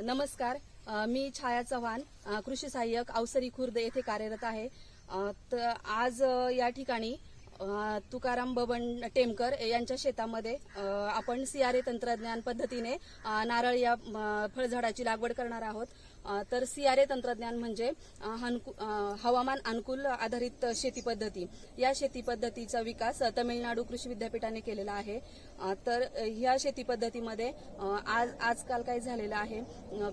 नमस्कार. मी छाया चव्हाण कृषी सहाय्यक अवसरी खुर्द येथे कार्यरत आहे. तर आज या ठिकाणी तुकाराम बबन टेमकर यांच्या शेतामध्ये आपण सीआरए तंत्रज्ञान पद्धतीने नारळ या फळझाडाची लागवड करणार आहोत. तर सीआरए तंत्रज्ञान म्हणजे हवामान अनुकूल आधारित शेती पद्धती. या शेती पद्धतीचा विकास तमिळनाडू कृषी विद्यापीठाने केलेला आहे. तर ह्या शेती पद्धतीमध्ये आज आजकाल काय झालेलं आहे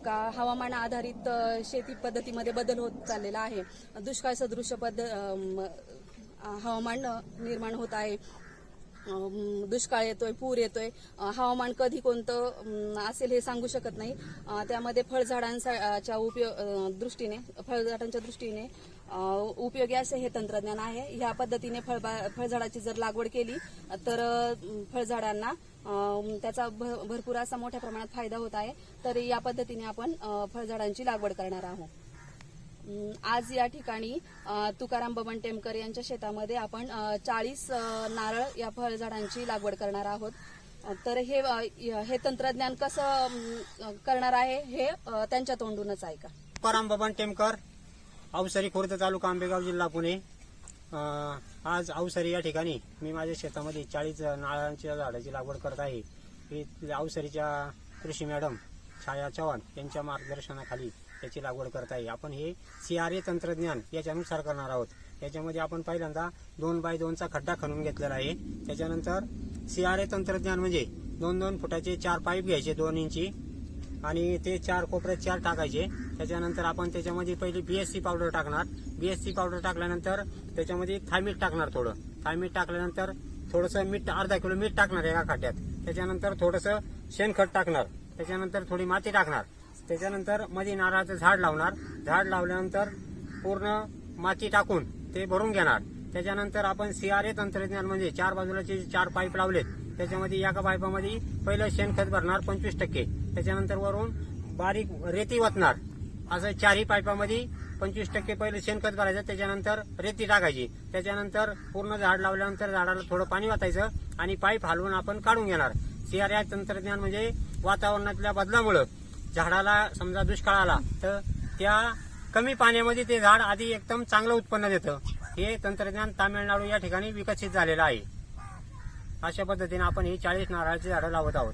का हवामान आधारित शेती पद्धतीमध्ये बदल होत चाललेला आहे. दुष्काळ सदृश पद्ध म, हवामान निर्माण होत आहे. दुष्काळ येतोय पूर येतोय. हवामान कधी कोणतं असेल हे सांगू शकत नाही. त्यामध्ये फळझाडांच्या उपयोग दृष्टीने फळझाडांच्या दृष्टीने उपयोगी असे हे तंत्रज्ञान आहे. ह्या पद्धतीने फळबा फळझाडाची जर लागवड केली तर फळझाडांना त्याचा भ- भरपूर असा मोठ्या प्रमाणात फायदा होत आहे. तर या पद्धतीने आपण फळझाडांची लागवड करणार आहोत. आज या ठिकाणी तुकाराम बबन टेमकर यांच्या शेतामध्ये आपण चाळीस नारळ या फळझाडांची लागवड करणार आहोत. तर हे हे तंत्रज्ञान कसं करणार आहे हे त्यांच्या तोंडूनच ऐका. तुकाराम बबन टेमकर अवसरी खुर्द तालुका आंबेगाव जिल्हा पुणे. आज अवसरी या ठिकाणी मी माझ्या शेतामध्ये चाळीस नारळांच्या झाडाची लागवड करत आहे. ही अवसरीच्या कृषी मॅडम छाया चव्हाण यांच्या मार्गदर्शनाखाली याची लागवड करत आहे आपण हे सी आर ए तंत्रज्ञान याच्यानुसार करणार आहोत. याच्यामध्ये आपण पहिल्यांदा दोन बाय दोनचा खड्डा खणून घेतलेला आहे. त्याच्यानंतर सी आर ए तंत्रज्ञान म्हणजे दोन दोन फुटाचे चार पाईप घ्यायचे दोन इंची आणि ते चार कोपऱ्यात चार टाकायचे. त्याच्यानंतर आपण त्याच्यामध्ये पहिली बीएससी पावडर टाकणार. बीएससी पावडर टाकल्यानंतर त्याच्यामध्ये थायमीठ टाकणार थोडं. थायमीट टाकल्यानंतर थोडंसं मीठ अर्धा किलो मीठ टाकणार एका खड्ड्यात त्याच्यानंतर थोडंसं शेणखत टाकणार. त्याच्यानंतर थोडी माती टाकणार. त्याच्यानंतरमध्ये नारळाचं झाड लावणार. झाड लावल्यानंतर पूर्ण माती टाकून ते भरून घेणार. त्याच्यानंतर आपण सीआरए तंत्रज्ञान म्हणजे चार बाजूला जे चार पाईप लावलेत त्याच्यामध्ये एका पाईपामध्ये पहिलं शेणखत भरणार पंचवीस टक्के. त्याच्यानंतर वरून बारीक रेती वतणार. असं चारही पाईपामध्ये पंचवीस टक्के पहिलं शेणखत भरायचं त्याच्यानंतर रेती टाकायची. त्याच्यानंतर पूर्ण झाड लावल्यानंतर झाडाला थोडं पाणी वाचायचं आणि पाईप हलवून आपण काढून घेणार. सीआरआय तंत्रज्ञान म्हणजे वातावरणातल्या बदलामुळं झाडाला समजा दुष्काळ आला तर त्या कमी पाण्यामध्ये ते झाड आधी एकदम चांगलं उत्पन्न देतं. हे तंत्रज्ञान तामिळनाडू या ठिकाणी विकसित झालेलं आहे. अशा पद्धतीने आपण ही चाळीस नारळाची झाडं लावत आहोत.